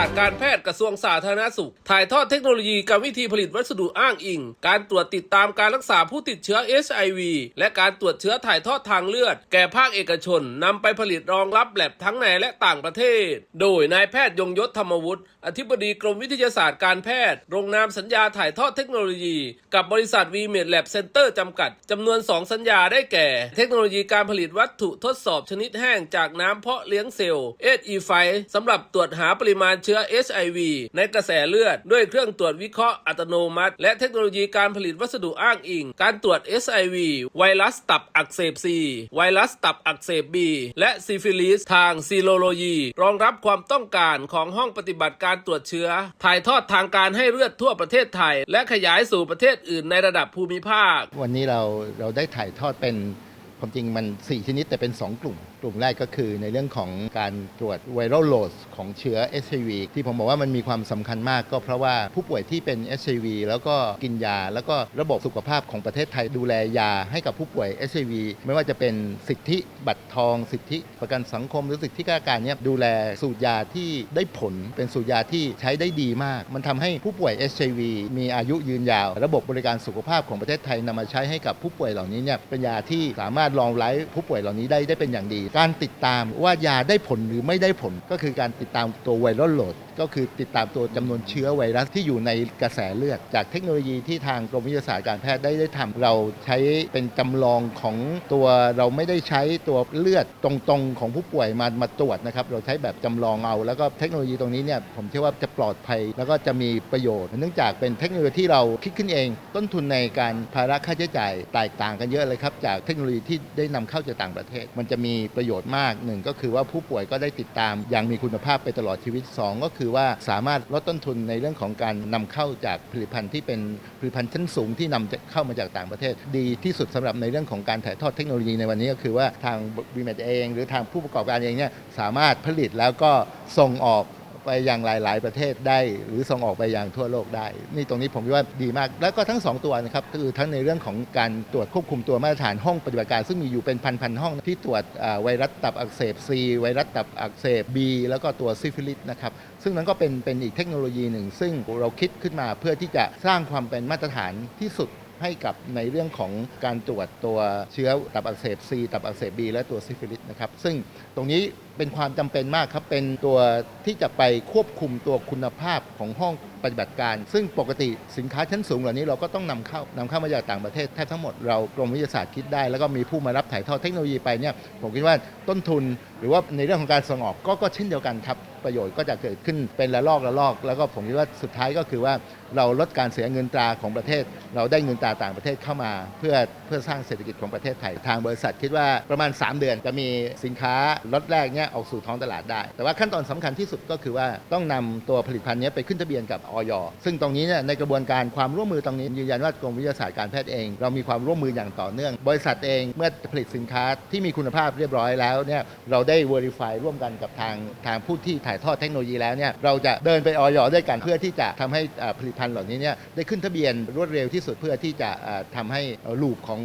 าสตร์การแพทย์กระทรวงสาธารณสุข ถ่ายทอดเทคโนโลยีกับวิธีผลิตวัสดุอ้างอิง การตรวจติดตามการรักษาผู้ติดเชื้อ HIV และการตรวจเชื้อถ่ายทอดทางเลือด แก่ภาคเอกชนนำไปผลิตรองรับแลบทั้งในและต่างประเทศ โดยนายแพทย์ยงยศธรรมวุฒิอธิบดีกรมวิทยาศาสตร์การแพทย์ลงนามสัญญาถ่ายทอดเทคโนโลยี กับบริษัท v m e d Lab Center จำกัดจำนวน 2 สัญญาได้แก่ เทคโนโลยีการผลิตวัตถุทดสอบชนิดแห้งจากน้ำเพาะเลี้ยงเซลล์ SE5 สำหรับตรวจหาปริมาณเชื้อ HIV ในกระแสเลือด ด้วยเครื่องตรวจวิเคราะห์อัตโนมัติ และเทคโนโลยีการผลิตวัสดุอ้างอิง การตรวจ SIV ไวรัสตับอักเสบ C ไวรัสตับอักเสบ B และซิฟิลิสทางซีโรโลยี รองรับความต้องการของห้องปฏิบัติการตรวจเชื้อ ถ่ายทอดทางการให้เลือดทั่วประเทศไทย และขยายสู่ประเทศอื่นในระดับภูมิภาค วันนี้เราเราได้ถ่ายทอดเป็นความจริงมัน 4 ชนิดแต่เป็น 2 กลุ่มกลุ่มแรกก็คือในเรื่องของการตรวจไวรัลโหลดของเชื้อ HIV ที่ผมบอกว่ามันมีความสำคัญมากก็เพราะว่าผู้ป่วยที่เป็น HIV แล้วก็กินยา แล้วก็ระบบสุขภาพของประเทศไทยดูแลยาให้กับผู้ป่วย HIV ไม่ว่าจะเป็นสิทธิบัตรทอง สิทธิประกันสังคมหรือสิทธิข้ารการเนี่ยดูแลสูตรยาที่ได้ผลเป็นสูตรยาที่ใช้ได้ดีมาก มันทำให้ผู้ป่วย HIV มีอายุยืนยาว ระบบบริการสุขภาพของประเทศไทยนำมาใช้ให้กับผู้ป่วยเหล่านี้เนี่ยเป็นยาที่สามารถรองรับผู้ป่วยเหล่านี้ได้ได้เป็นอย่างดีการติดตามว่ายาได้ผลหรือไม่ได้ผล ก็คือการติดตามตัวไวรัลโหลด ก็คือติดตามตัวจำนวนเชื้อไวรัสที่อยู่ในกระแสเลือด จากเทคโนโลยีที่ทางกรมวิทยาศาสตร์การแพทย์ได้ได้ทำเราใช้เป็นจำลองของตัวเราไม่ได้ใช้ตัวเลือดตรงๆ ของผู้ป่วยมามาตรวจนะครับเราใช้แบบจำลองเอา แล้วก็เทคโนโลยีตรงนี้เนี่ยผมเชื่อว่าจะปลอดภัย แล้วก็จะมีประโยชน์ เนื่องจากเป็นเทคโนโลยีที่เราคิดขึ้นเอง ต้นทุนในการภาระค่าใช้จ่ายแตกต่างกันเยอะเลยครับจากเทคโนโลยีที่ได้นำเข้าจากต่างประเทศ มันจะมีประโยชน์มากหนึ่งก็คือว่าผู้ป่วยก็ได้ติดตาม อย่างมีคุณภาพไปตลอดชีวิตสองก็คือว่าสามารถลดต้นทุนในเรื่องของการนำเข้าจากผลิตภัณฑ์ที่เป็นผลิตภัณฑ์ชั้นสูงที่นำเข้ามาจากต่างประเทศ ดีที่สุดสำหรับในเรื่องของการถ่ายทอดเทคโนโลยีในวันนี้ก็คือว่าทางบีเมดเอง หรือทางผู้ประกอบการเองเนี่ยสามารถผลิตแล้วก็ส่งออก ไปยังหลาย ๆ ประเทศได้ หรือส่งออกไปยังทั่วโลกได้ นี่ตรงนี้ผมคิดว่าดีมาก แล้วก็ทั้ง 2 ตัวนะครับคือทั้งในเรื่องของการตรวจควบคุมตัวมาตรฐานห้องปฏิบัติการ ซึ่งมีอยู่เป็นพัน ๆ ห้องที่ตรวจไวรัสตับอักเสบ C ไวรัสตับอักเสบ B แล้วก็ตัวซิฟิลิสนะครับซึ่งนั้นก็เป็นเป็นอีกเทคโนโลยีหนึ่ง ซึ่งเราคิดขึ้นมาเพื่อที่จะสร้างความเป็นมาตรฐานที่สุด ให้กับในเรื่องของการตรวจตัวเชื้อตับอักเสบ C ตับอักเสบ B และตัวซิฟิลิสนะครับซึ่งตรงนี้เป็นความจำเป็นมากครับ เป็นตัวที่จะไปควบคุมตัวคุณภาพของห้องปฏิบัติการ ซึ่งปกติสินค้าชั้นสูงเหล่านี้เราก็ต้องนำเข้านำเข้ามาจากต่างประเทศแทบทั้งหมดเรากรมวิทยาศาสตร์คิดได้ แล้วก็มีผู้มารับถ่ายทอดเทคโนโลยีไปเนี่ยผมคิดว่าต้นทุน หรือว่าในเรื่องของการส่งออกก็ก็เช่นเดียวกันครับประโยชน์ก็จะเกิดขึ้นเป็นระลอกระลอก แล้วก็ผมคิดว่าสุดท้ายก็คือว่าเราลดการเสียเงินตราของประเทศ เราได้เงินตราต่างประเทศเข้ามา เพื่อเพื่อสร้างเศรษฐกิจของประเทศไทยทางบริษัทคิดว่าประมาณ 3 เดือนจะมีสินค้าล็อตแรกเนี่ยออกสู่ท้องตลาดได้ แต่ว่าขั้นตอนสำคัญที่สุดก็คือว่าต้องนำตัวผลิตภัณฑ์เนี้ยไปขึ้นทะเบียนกับออยซึ่งตรงนี้เนี่ยในกระบวนการความร่วมมือตรงนี้ยืนยันว่ากรมวิทยาศาสตร์การแพทย์เอง เรามีความร่วมมืออย่างต่อเนื่อง บริษัทเองเมื่อผลิตสินค้าที่มีคุณภาพเรียบร้อยแล้วเนี่ยเราได้ verify ร่วมกันกับทางทางผู้ที่ถ่ายทอดเทคโนโลยีแล้วเนี่ยเราจะเดินไปออยด้วยกันเพื่อที่จะทำให้ผลิตภัณฑ์เหล่านี้เนี่ยได้ขึ้นทะเบียนรวดเร็วที่สุดเพื่อที่จะอ่าทำให้ลูปของ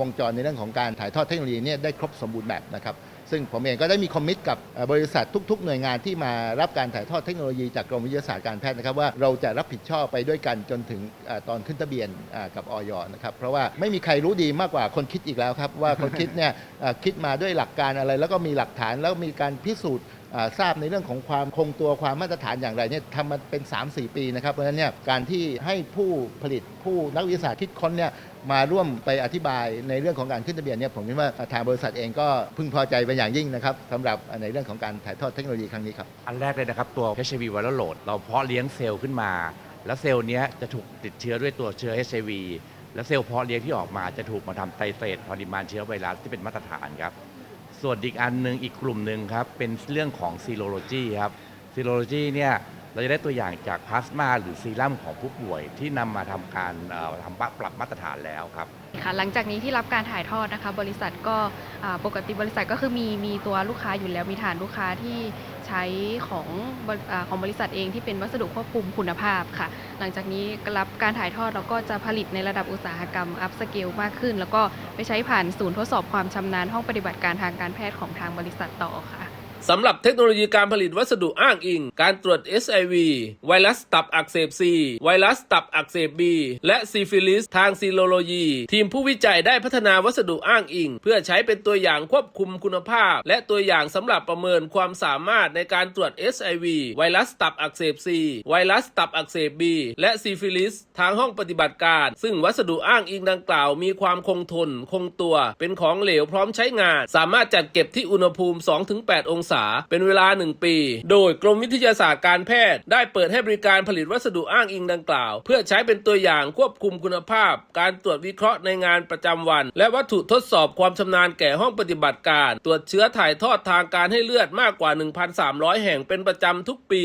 วงจรในเรื่องของการถ่ายทอดเทคโนโลยีเนี่ยได้ครบสมบูรณ์แบบนะครับซึ่งผมเองก็ได้มีคอมมิตกับบริษัททุก ๆ หน่วยงานที่มารับการถ่ายทอดเทคโนโลยีจากกรมวิทยาศาสตร์การแพทย์นะครับว่าเราจะรับผิดชอบไปด้วยกันจนถึงอตอนขึ้นทะเบียนกับออยนะครับเพราะว่าไม่มีใครรู้ดีมากกว่าคนคิดอีกแล้วครับว่าคนคิดเนี่ยคิดมาด้วยหลักการอะไร แล้วก็มีหลักฐานแล้วมีการพิสูจน์ ทราบในเรื่องของความคงตัวความมาตรฐานอย่างไรเนี่ยทำมาเป็น 3-4 ปีนะครับ เพราะฉะนั้นเนี่ยการที่ให้ผู้ผลิตผู้นักวิทยาศาสตร์คิดค้นเนี่ยมาร่วมไปอธิบายในเรื่องของการขึ้นทะเบียนเนี่ยผมคิดว่าทางบริษัทเองก็พึงพอใจเป็นอย่างยิ่งนะครับสำหรับในเรื่องของการถ่ายทอดเทคโนโลยีครั้งนี้ครับ อันแรกเลยนะครับตัว HIV viral load เราเพาะเลี้ยงเซลล์ขึ้นมา แล้วเซลล์นี้จะถูกติดเชื้อด้วยตัวเชื้อ HIV แล้วเซลล์เพาะเลี้ยงที่ออกมาจะถูกมาทำไตรเตรตปริมาณเชื้อไวรัสที่เป็นมาตรฐานครับ ส่วนอีกอันหนึ่งอีกกลุ่มหนึ่งครับเป็นเรื่องของซีโรโลจีครับซีโรโลจีเนี่ย เราจะได้ตัวอย่างจากพลาสมาหรือซีรั่มของผู้ป่วย ที่นำมาทำการเอ่อทำปรับมาตรฐานแล้วครับ ค่ะหลังจากนี้ที่รับการถ่ายทอดนะคะ บริษัทก็อ่าปกติบริษัทก็คือมีมีตัวลูกค้าอยู่แล้วมีฐานลูกค้าที่ใช้ของบริอาของบริษัทเองที่เป็นวัสดุควบคุมคุณภาพค่ะ หลังจากนี้รับการถ่ายทอดเราก็จะผลิตในระดับอุตสาหกรรมอัพสเกลมากขึ้น แล้วก็ไปใช้ผ่านศูนย์ทดสอบความชำนาญห้องปฏิบัติการทางการแพทย์ของทางบริษัทต่อค่ะ สำหรับเทคโนโลยีการผลิตวัสดุอ้างอิง การตรวจ SIV ไวรัสตับอักเสบ C ไวรัสตับอักเสบ B และซีฟิลิสทางซีโรโลยี ทีมผู้วิจัยได้พัฒนาวัสดุอ้างอิง เพื่อใช้เป็นตัวอย่างควบคุมคุณภาพ และตัวอย่างสำหรับประเมินความสามารถในการตรวจ SIV ไวรัสตับอักเสบ C ไวรัสตับอักเสบ B และซีฟิลิสทางห้องปฏิบัติการ ซึ่งวัสดุอ้างอิงดังกล่าว มีความคงทน คงตัว เป็นของเหลวพร้อมใช้งาน สามารถจัดเก็บที่อุณหภูมิ 2-8 องศาเป็นเวลา 1 ปี โดยกรมวิทยาศาสตร์การแพทย์ ได้เปิดให้บริการผลิตวัสดุอ้างอิงดังกล่าว เพื่อใช้เป็นตัวอย่างควบคุมคุณภาพ การตรวจวิเคราะห์ในงานประจำวัน และวัตถุทดสอบความชำนาญแก่ห้องปฏิบัติการ ตรวจเชื้อถ่ายทอดทางการให้เลือดมากกว่า 1,300 แห่งเป็นประจำทุกปี